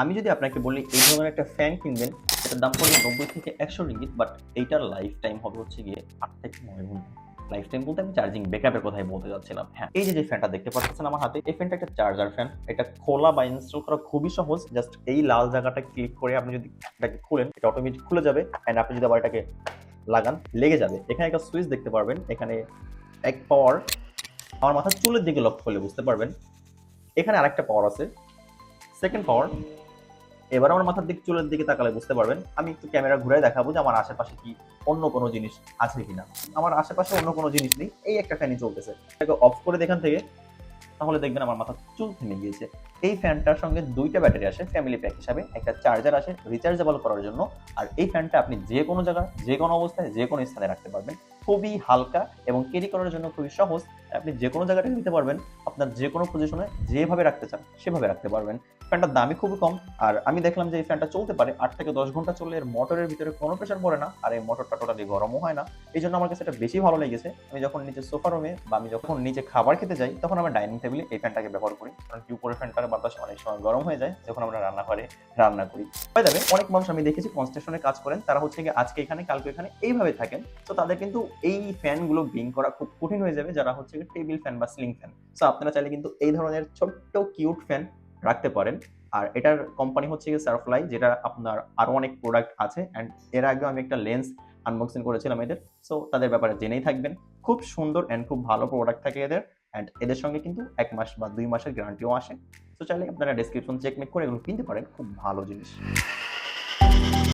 আমি যদি আপনাকে বলি এই ধরনের একটা ফ্যান কিনবেন, এটার দাম পড়বে নব্বই থেকে একশো রিঙ্গিত বাট এইটার লাইফ টাইম হবে হচ্ছে গিয়ে আট থেকে নয় ঘণ্টা। লাইফ টাইম বলতে আমি চার্জিং ব্যাকআপের কথাই বলতে যাচ্ছিলাম। হ্যাঁ এই যে যে ফ্যানটা দেখতে পাচ্ছেন আমার হাতে, এই ফ্যানটা একটা চার্জার ফ্যান এটা খোলা বা ইনস্টল করা খুবই সহজ। জাস্ট এই লাল জায়গাটা ক্লিক করে আপনি যদি এটাকে খুলেন, এটা অটোমেটিক খুলে যাবে অ্যান্ড আপনি যদি আবার এটাকে লাগান, লেগে যাবে। এখানে একটা সুইচ দেখতে পারবেন। এখানে এক পাওয়ার আমার মাথার চুলের দিকে লক্ষ্য করলে বুঝতে পারবেন। এখানে আরেকটা পাওয়ার আছে। সেকেন্ড পাওয়ার এবার আমার মাথার দিক চুলের দিকে তাকালে বুঝতে পারবেন, আমি একটু ক্যামেরা ঘুরে দেখাবো যে আমার আশেপাশে কি অন্য কোনো জিনিস আছে কিনা। আমার আশেপাশে অন্য কোনো জিনিস নেই, এই একটা ফ্যানই চলতেছে। এটাকে অফ করে দেখান থেকে, তাহলে দেখবেন আমার মাথা চুল থেমে গিয়েছে। এই ফ্যানটার সঙ্গে দুইটা ব্যাটারি আসে ফ্যামিলি প্যাক হিসাবে। একটা চার্জার আসে রিচার্জেবল করার জন্য, আর এই ফ্যানটা আপনি যে কোনো জায়গায়, যে কোনো অবস্থায়, যে কোনো স্থানে রাখতে পারবেন। খুবই হালকা এবং ক্যারি করার জন্য খুবই সহজ। আপনি যে কোনো জায়গায় নিতে পারবেন। আপনার যে কোনো পজিশনে যেভাবে রাখতে চান, সেভাবে রাখতে পারবেন। ফ্যানটার দামই খুবই কম। আর আমি দেখলাম যে এই ফ্যানটা চলতে পারে আট থেকে দশ ঘণ্টা চললে এর মোটরের ভিতরে কোনো প্রেশার পড়ে না। আর এই মোটরটা টোটালি গরমও হয় না। এই জন্য আমার কাছে এটা বেশি ভালো লেগেছে। আমি যখন নিচে সোফা রুমে বা আমি যখন নিচে খাবার খেতে যাই, তখন আমরা ডাইনিং টেবিলে এই ফ্যানটাকে ব্যবহার করি। কারণ কি? উপরের ফ্যানটার বাতাস অনেক সময় গরম হয়ে যায়। যখন আমরা রান্না করে। রান্না করি হয়ে যাবে অনেক মানুষ আমি দেখেছি কনস্ট্রাকশনে কাজ করেন। তারা হচ্ছে কি আজকে এখানে, কালকে এখানে এইভাবে থাকেন। তো তাদের কিন্তু এই ফ্যানগুলো বিং করা খুব কঠিন হয়ে যাবে। যারা হচ্ছে টেবিল ফ্যান বা সিলিং ফ্যান সো আপনারা চাইলে কিন্তু এই ধরনের ছোট্ট কিউট ফ্যান রাখতে পারেন। আর এটার কোম্পানি হচ্ছে সার্ফলাই যেটা আপনার আরও অনেক প্রোডাক্ট আছে। অ্যান্ড এর আগেও আমি একটা লেন্স আনবক্সিং করেছিলাম এদের। সো তাদের ব্যাপারে জেনেই থাকবেন। খুব সুন্দর অ্যান্ড খুব ভালো প্রোডাক্ট থাকে এদের। অ্যান্ড এদের সঙ্গে কিন্তু এক মাস বা দুই মাসের গ্যারান্টিও আসে। তো চাইলে আপনারা ডেসক্রিপশন চেক মেক করে এগুলো কিনতে পারেন। খুব ভালো জিনিস।